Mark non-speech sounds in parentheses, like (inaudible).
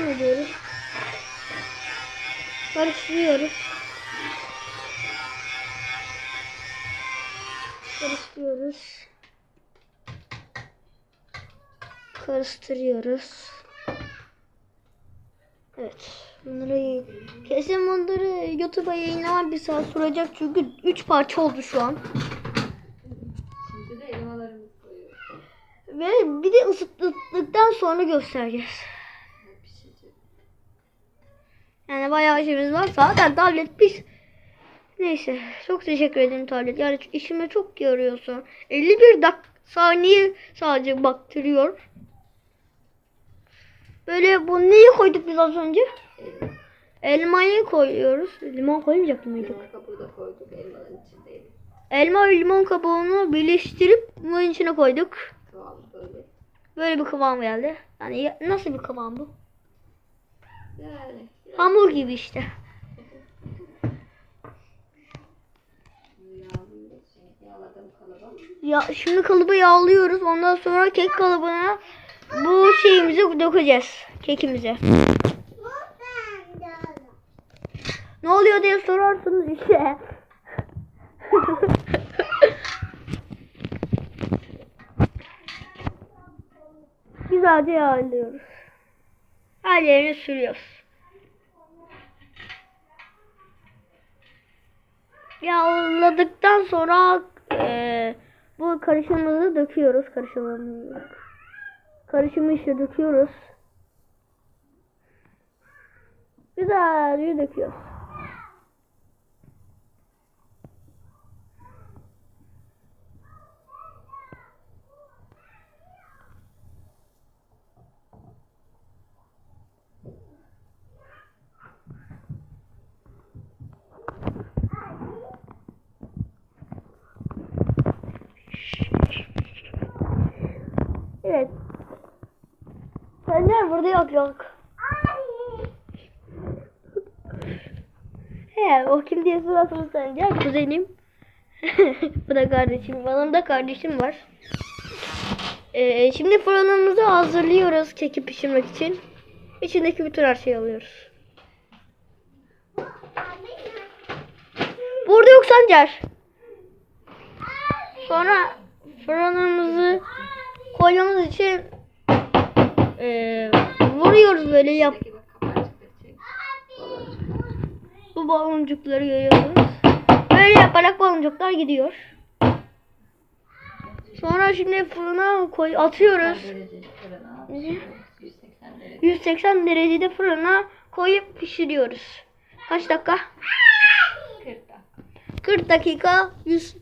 devam ediyoruz. Karıştırıyoruz. Karıştırıyoruz. Karıştırıyoruz. Evet. Bunları kesin bunları YouTube'a yayınlamam bir saat sürecek çünkü 3 parça oldu şu an. Şimdi de elmalarımızı koyuyoruz. Ve bir de ısıttıktan sonra göstereceğiz. Yani bayağı işimiz var. Zaten tablet biz Neyse. Çok teşekkür ederim tablet. Yani işime çok yarıyorsun. 51 dak saniye sadece baktırıyor. Böyle bu neyi koyduk biz az önce? Elma. Elmayı koyuyoruz. Limon koymayacak mıydık? Limon kabuğu da koyduk elmanın içindeydi. Elma ve limon kabuğunu birleştirip bunun içine koyduk. Böyle. Böyle bir kıvam geldi. Yani ya- nasıl bir kıvam bu? Yani. Hamur gibi işte. Ya şimdi kalıbı yağlıyoruz. Ondan sonra kek kalıbına bu şeyimizi dökeceğiz. Kekimize. Ne oluyor diye sorarsınız işte. (laughs) Güzelce yağlıyoruz. Her yerini sürüyoruz. Yağladıktan sonra eee, bu karışımımızı döküyoruz. Karışımımızı. Karışımı işte döküyoruz. Güzelce döküyoruz. Evet. Sender burada yok yok. He, o kim diye sorarsanız Sender kuzenim. (laughs) Bu da kardeşim. Benim de kardeşim var. Ee, şimdi fırınımızı hazırlıyoruz keki pişirmek için. İçindeki bütün her şeyi alıyoruz. Burada yok Sancar. Sonra fırınımızı koymamız için eee, vuruyoruz böyle yap. Bu baloncukları görüyorsunuz. Böyle yaparak baloncuklar gidiyor. Sonra şimdi fırına koy atıyoruz. Derece fırına atıyoruz. 180 derece. 180 derecede fırına koyup pişiriyoruz. Kaç dakika? 40 dakika. 40 dakika 100